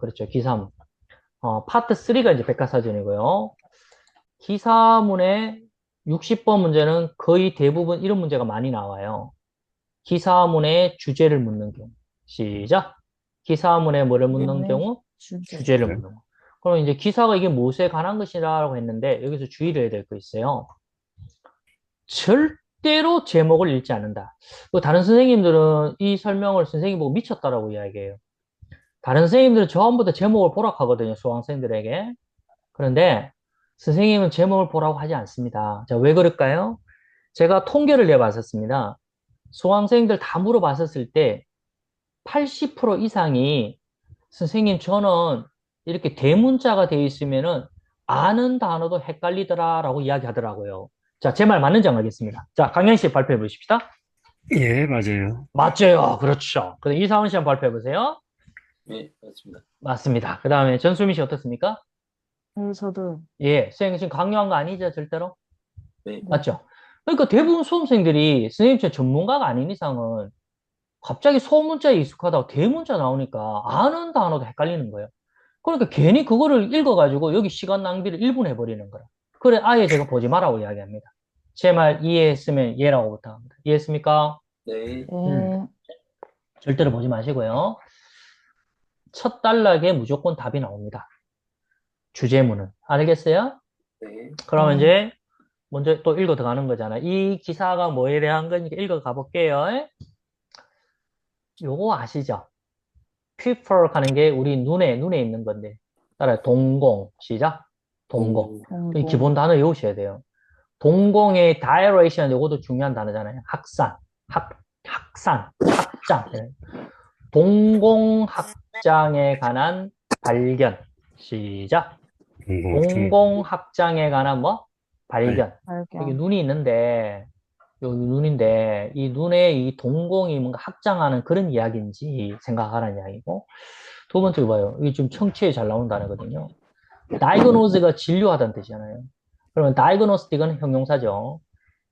그렇죠. 기사문. 어, 파트 3가 이제 백과사전이고요. 기사문의 60번 문제는 거의 대부분 이런 문제가 많이 나와요. 기사문의 주제를 묻는 경우. 시작. 기사문에 뭐를 묻는 네. 경우? 주제. 주제를 네. 묻는 거. 그럼 이제 기사가 이게 무엇에 관한 것이라고 했는데 여기서 주의를 해야 될 거 있어요. 절대로 제목을 읽지 않는다. 그 다른 선생님들은 이 설명을 선생님 보고 미쳤다라고 이야기해요. 다른 선생님들은 전부 다 제목을 보라고 하거든요. 수강생들에게. 그런데 선생님은 제목을 보라고 하지 않습니다. 자, 왜 그럴까요? 제가 통계를 내봤었습니다. 수강생들 다 물어봤었을 때 80% 이상이 선생님 저는 이렇게 대문자가 되어 있으면은 아는 단어도 헷갈리더라라고 이야기하더라고요. 자, 제 말 맞는지 안 알겠습니다. 자, 강현 씨 발표해 보십시다. 예, 맞아요. 맞죠. 그렇죠. 그럼 이사원 씨 한번 발표해 보세요. 네, 맞습니다. 맞습니다. 그 다음에 전수민 씨 어떻습니까? 네, 저도 예, 선생님 지금 강요한 거 아니죠, 절대로? 네, 맞죠? 그러니까 대부분 수험생들이 선생님처럼 전문가가 아닌 이상은 갑자기 소문자에 익숙하다고 대문자 나오니까 아는 단어도 헷갈리는 거예요. 그러니까 괜히 그거를 읽어가지고 여기 시간 낭비를 1분 해버리는 거라. 그래, 아예 제가 보지 말라고 이야기합니다. 제 말 이해했으면 예라고 부탁합니다. 이해했습니까? 네, 예, 음. 절대로 보지 마시고요. 첫 단락에 무조건 답이 나옵니다. 주제문은. 알겠어요? 네, 그러면 음. 이제 먼저 또 읽어 들어가는 거잖아. 이 기사가 뭐에 대한 거니까 읽어 가볼게요. 요거 아시죠? prefer 하는 게 우리 눈에, 눈에 있는 건데. 따라요. 동공. 시작. 동공. 음, 이 공부. 기본 단어 외우셔야 돼요. 동공의 direction, 이것도 중요한 단어잖아요. 학산, 학, 학산, 학장. 네. 동공학 장에 관한 발견. 시작. 공공, 공공학장에 관한 뭐? 발견. 발견. 여기 눈이 있는데, 여기 눈인데, 이 눈에 이 동공이 뭔가 확장하는 그런 이야기인지 생각하라는 이야기고, 두 번째 봐요. 이게 좀 청취에 잘 나온 단어거든요. diagnose가 진료하다는 뜻이잖아요. 그러면 diagnostic은 형용사죠.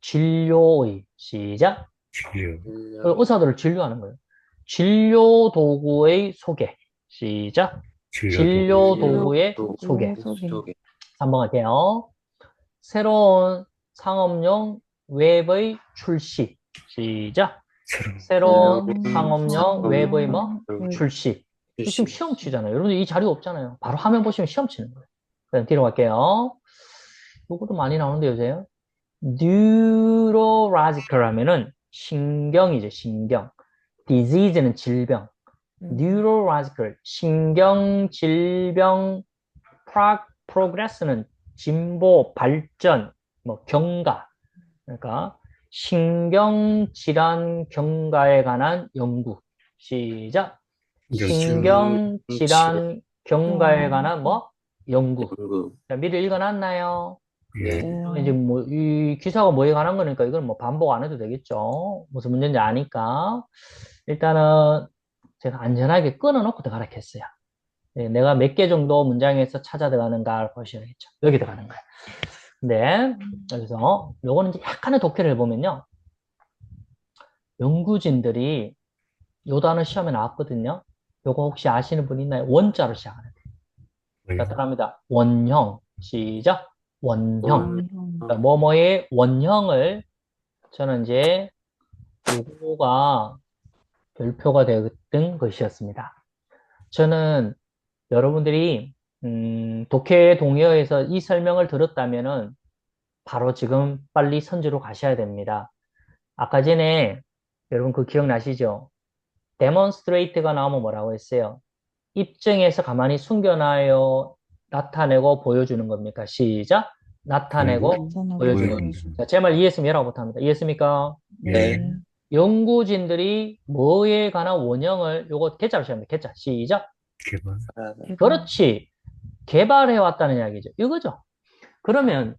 진료의, 시작. 진료, 의사들을 진료하는 거예요. 진료 도구의 소개, 시작. 진료, 도구의 도- 소개. 소개. 소개. 3번 갈게요. 새로운 상업용 웹의 출시. 시작. 새로운, 상업용 웹의 뭐? 음. 출시. 지금 시험 치잖아요. 여러분들 이 자료 없잖아요. 바로 화면 보시면 시험 치는 거예요. 그다음 뒤로 갈게요. 요것도 많이 나오는데 요새. neurological 하면은 신경이죠, 신경. Disease는 질병. 음. neurological, 신경 질병, pro- progress는 진보, 발전, 뭐 경과. 그러니까 신경 질환 경과에 관한 연구. 시작. 신경 질환 경과에 음. 관한 뭐 연구. 연구. 자, 미리 읽어놨나요? 예, 네. 이제 뭐 이 기사가 뭐에 관한 거니까 이건 뭐 반복 안 해도 되겠죠. 무슨 문제인지 아니까. 일단은 제가 안전하게 끊어놓고 들어가라 했어요. 네, 내가 몇 개 정도 문장에서 찾아 들어가는가 보셔야겠죠. 여기 들어가는 거예요. 근데 여기서 요거는 이제 약간의 독해를 해보면요. 연구진들이 요 단어 시험에 나왔거든요. 요거 혹시 아시는 분 있나요? 원자로 시작하는. 자, 들어갑니다. 원형. 시작. 원형. 음. 그러니까 뭐뭐의 원형을 저는 이제 요거가 별표가 되었던 것이었습니다. 저는 여러분들이 음, 독해 동의어에서 이 설명을 들었다면 은 바로 지금 빨리 선지로 가셔야 됩니다. 아까 전에 여러분 그 기억나시죠? demonstrate가 나오면 뭐라고 했어요? 입증해서 가만히 숨겨놔요. 나타내고 보여주는 겁니까? 시작. 나타내고 나타내고 보여주는. 자, 제말 이해했으면 예라고 못합니다. 이해했습니까? 네. 네. 연구진들이 뭐에 관한 원형을 요거 개짜로 시작합니다. 개짜. 시작. 개발, 하나, 그렇지. 개발해 왔다는 이야기죠. 이거죠. 그러면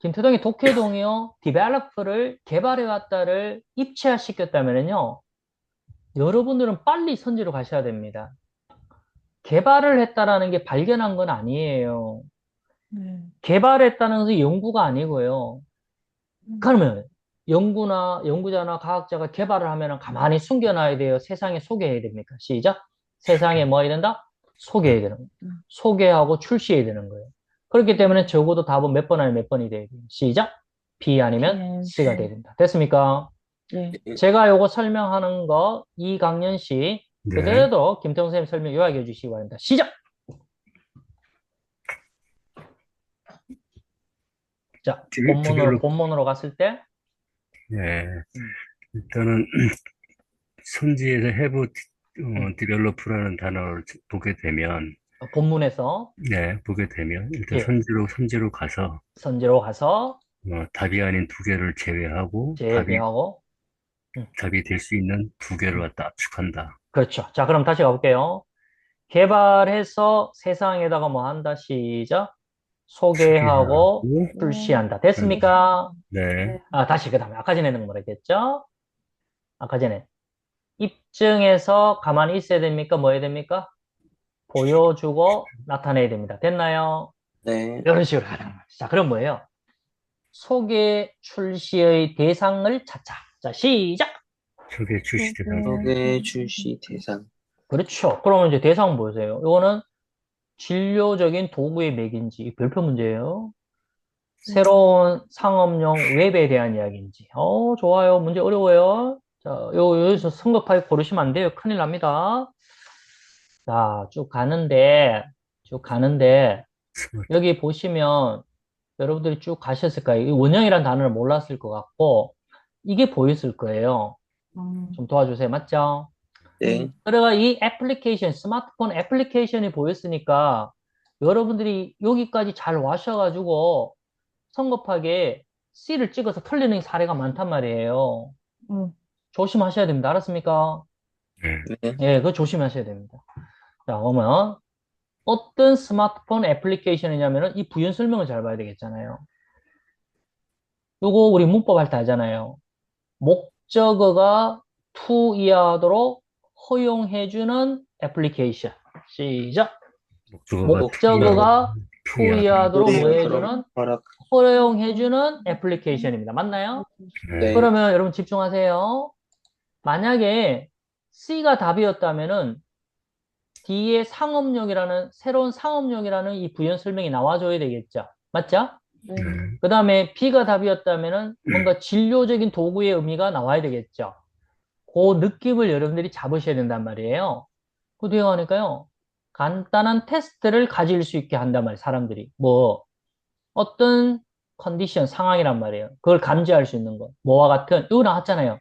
김태동이 독해동이요 develop를 개발해 왔다를 입체화시켰다면요 여러분들은 빨리 선지로 가셔야 됩니다. 개발을 했다라는 게 발견한 건 아니에요. 네. 개발했다는 것은 연구가 아니고요. 음. 그러면 연구나 연구자나 과학자가 개발을 하면 가만히 숨겨놔야 돼요. 세상에 소개해야 됩니까? 시작. 세상에 뭐 해야 된다? 소개해야 되는 거예요. 음. 소개하고 출시해야 되는 거예요. 그렇기 때문에 적어도 답은 몇 번 아니면 몇 번이 돼야 돼요. 시작! B 아니면 네. C가 돼야 된다. 됐습니까? 네. 네. 제가 요거 설명하는 거 이 강연 씨 네. 그대로 김태형 선생님 설명 요약해 주시기 바랍니다. 시작! 자, 두- 본문으로, 본문으로 갔을 때, 예. 일단은 선지에서 have 어, develop라는 단어를 보게 되면 어, 본문에서 네, 보게 되면 일단 예. 선지로 선지로 가서 선지로 가서 어, 답이 아닌 두 개를 제외하고 답이 제외하고, 답이 될 수 있는 두 개를 갖다 압축한다. 그렇죠. 자, 그럼 다시 가볼게요. 개발해서 세상에다가 뭐 한다, 시작. 소개하고 소개하고, 출시한다. 됐습니까? 네, 아, 다시 그 다음에 아까 전에는 뭐라 했죠? 아까 전에 입증해서 가만히 있어야 됩니까? 뭐 해야 됩니까? 보여주고 나타내야 됩니다. 됐나요? 네. 이런 식으로 가는 거죠. 자, 그럼 뭐예요? 소개 출시의 대상을 찾자. 자, 시작! 소개 출시 대상. 소개 출시 대상. 그렇죠. 그러면 이제 대상 보세요. 이거는 진료적인 도구의 맥인지 별표 문제예요. 새로운 상업용 웹에 대한 이야기인지. 어, 좋아요. 문제 어려워요. 자, 요, 여기서 성급하게 고르시면 안 돼요. 큰일 납니다. 자, 쭉 가는데, 쭉 가는데, 여기 보시면 여러분들이 쭉 가셨을 거예요. 이 원형이라는 단어를 몰랐을 것 같고, 이게 보였을 거예요. 음, 좀 도와주세요. 맞죠? 네. 그래가 이 애플리케이션, 스마트폰 애플리케이션이 보였으니까 여러분들이 여기까지 잘 와셔가지고 성급하게 C를 찍어서 틀리는 사례가 많단 말이에요. 음, 조심하셔야 됩니다. 알았습니까? 네, 네. 예, 그거 조심하셔야 됩니다. 자, 그러면 어떤 스마트폰 애플리케이션이냐면은 이 부연 설명을 잘 봐야 되겠잖아요. 요거 우리 문법 할 때 하잖아요. 목적어가 to 이하도록 허용해주는 애플리케이션. 시작. 목적어가 뭐 노래처럼 해주는. 허용해주는 애플리케이션입니다. 맞나요? 네, 네. 그러면 여러분 집중하세요. 만약에 C가 답이었다면은 D의 상업용이라는 새로운 상업용이라는 이 부연 설명이 나와줘야 되겠죠. 맞죠? 네. 네, 그 다음에 B가 답이었다면은 뭔가 진료적인 도구의 의미가 나와야 되겠죠. 그 느낌을 여러분들이 잡으셔야 된단 말이에요. 그 뒤에 가니까요. 간단한 테스트를 가질 수 있게 한단 말이에요. 사람들이. 뭐 어떤 컨디션, 상황이란 말이에요. 그걸 감지할 수 있는 거. 뭐와 같은 이거 나왔잖아요.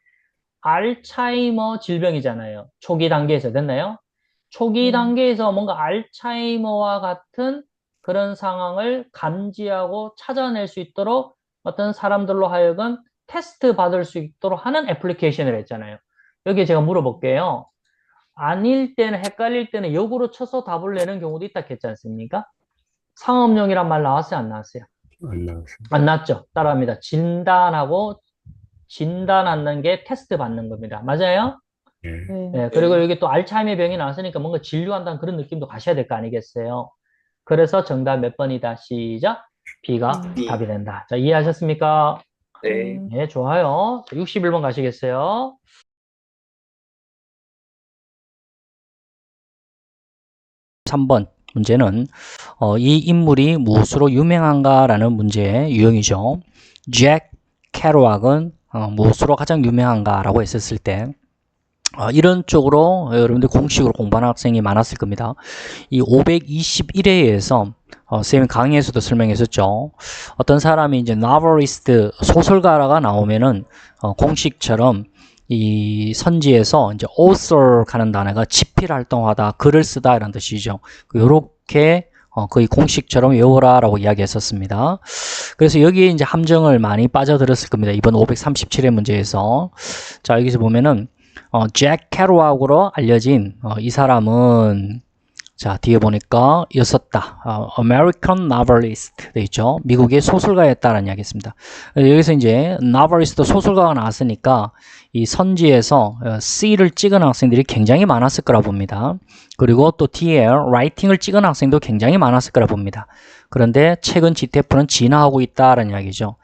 알츠하이머 질병이잖아요. 초기 단계에서 됐나요? 초기 음. 단계에서 뭔가 알츠하이머와 같은 그런 상황을 감지하고 찾아낼 수 있도록 어떤 사람들로 하여금 테스트 받을 수 있도록 하는 애플리케이션을 했잖아요. 여기에 제가 물어볼게요. 아닐 때는, 헷갈릴 때는 역으로 쳐서 답을 내는 경우도 있다 했지 않습니까? 상업용이란 말 나왔어요? 안 나왔어요? 안 나왔어요. 안 나왔죠? 따라합니다. 진단하고 진단하는 게 테스트 받는 겁니다. 맞아요? 네, 네. 네, 그리고 여기 또 알츠하이머 병이 나왔으니까 뭔가 진료한다는 그런 느낌도 가셔야 될 거 아니겠어요? 그래서 정답 몇 번이다? 시작. B가 음. B. 답이 된다. 자, 이해하셨습니까? 네. 음, 네, 좋아요. 61번 가시겠어요? 3번 문제는 어, 이 인물이 무엇으로 유명한가라는 문제의 유형이죠. 잭 캐로악은 어, 무엇으로 가장 유명한가라고 했었을 때 어, 이런 쪽으로 여러분들 공식으로 공부하는 학생이 많았을 겁니다. 이 521회에서 어, 선생님 강의에서도 설명했었죠. 어떤 사람이 이제 novelist 소설가가 나오면은 어, 공식처럼 이 선지에서 이제 author 가는 단어가 집필 활동하다, 글을 쓰다 이런 뜻이죠. 요렇게 어, 거의 공식처럼 외워라 라고 이야기했었습니다. 그래서 여기에 이제 함정을 많이 빠져들었을 겁니다. 이번 537회 문제에서. 자, 여기서 보면은 어, 잭 캐로악으로 알려진 어, 이 사람은 자 뒤에 보니까 였었다. 어, American novelist 돼 있죠. 미국의 소설가였다라는 이야기했습니다. 여기서 이제 novelist 소설가가 나왔으니까 이 선지에서 어, C를 찍은 학생들이 굉장히 많았을 거라 봅니다. 그리고 또 뒤에 writing을 찍은 학생도 굉장히 많았을 거라 봅니다. 그런데 최근 GTF는 진화하고 있다라는 이야기죠.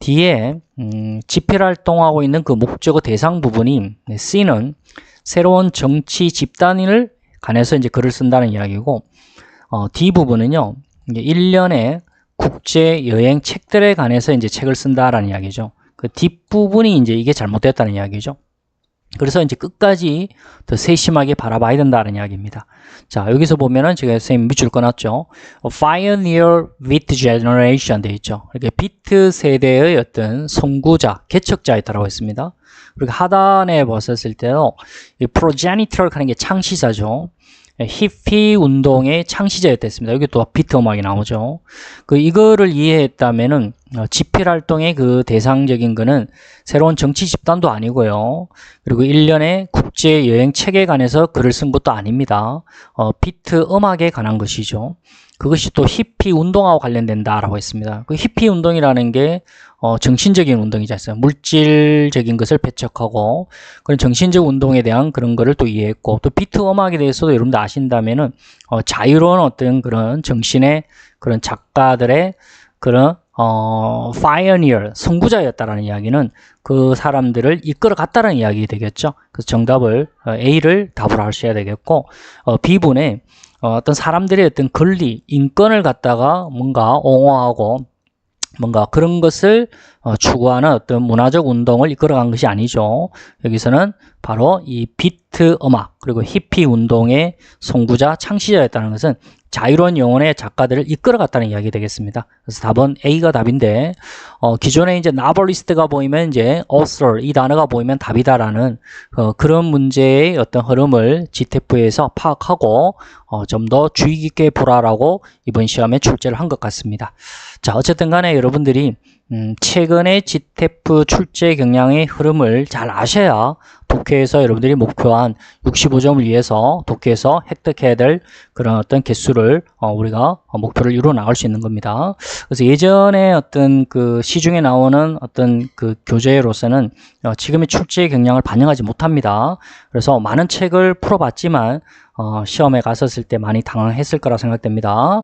뒤에 음, 집필 활동하고 있는 그 목적어 대상 부분이 네, C는 새로운 정치 집단을 관해서 이제 글을 쓴다는 이야기고, 어, D 부분은요, 이게 1년에 국제 여행 책들에 관해서 이제 책을 쓴다라는 이야기죠. 그 뒷부분이 이제 이게 잘못됐다는 이야기죠. 그래서 이제 끝까지 더 세심하게 바라봐야 된다는 이야기입니다. 자, 여기서 보면은 제가 선생님 밑줄 꺼놨죠. Pioneer Bit Generation 되어 있죠. 이렇게 비트 세대의 어떤 선구자, 개척자였다고 했습니다. 그리고 하단에 보셨을 때도 이 progenitor 하는 게 창시자죠. 히피 운동의 창시자였댔습니다. 여기 또 비트 음악이 나오죠. 그 이거를 이해했다면은 어, 집필 활동의 그 대상적인 거는 새로운 정치 집단도 아니고요. 그리고 1년에 국제 여행 책에 관해서 글을 쓴 것도 아닙니다. 어, 비트 음악에 관한 것이죠. 그것이 또 히피 운동하고 관련된다라고 했습니다. 그 히피 운동이라는 게 어, 정신적인 운동이지 않습니까? 물질적인 것을 배척하고 그런 정신적 운동에 대한 그런 거를 또 이해했고 또 비트 음악에 대해서도 여러분들 아신다면은 어, 자유로운 어떤 그런 정신의 그런 작가들의 그런 어, pioneer, 선구자였다라는 이야기는 그 사람들을 이끌어 갔다는 이야기 되겠죠. 그래서 정답을 어, A를 답으로 하셔야 되겠고 어, B분에 어, 어 떤 사람들의 어떤 권리, 인권을 갖다가 뭔가 옹호하고 뭔가 그런 것을 어, 추구하는 어떤 문화적 운동을 이끌어간 것이 아니죠. 여기서는 바로 이 비트 음악 그리고 히피 운동의 선구자 창시자였다는 것은 자유로운 영혼의 작가들을 이끌어갔다는 이야기 되겠습니다. 그래서 답은 A가 답인데 어, 기존에 이제 나벌리스트가 보이면 이제 author 이 단어가 보이면 답이다라는 어, 그런 문제의 어떤 흐름을 GTF에서 파악하고 어, 좀 더 주의 깊게 보라라고 이번 시험에 출제를 한 것 같습니다. 자 어쨌든 간에 여러분들이 음, 최근의 GTF 출제 경향의 흐름을 잘 아셔야 독해에서 여러분들이 목표한 65점을 위해서 독해에서 획득해야 될 그런 어떤 개수를 어, 우리가 어, 목표를 이루어 나갈 수 있는 겁니다. 그래서 예전에 어떤 그 시중에 나오는 어떤 그 교재로서는 어, 지금의 출제 경향을 반영하지 못합니다. 그래서 많은 책을 풀어봤지만 어, 시험에 갔었을 때 많이 당황했을 거라 생각됩니다.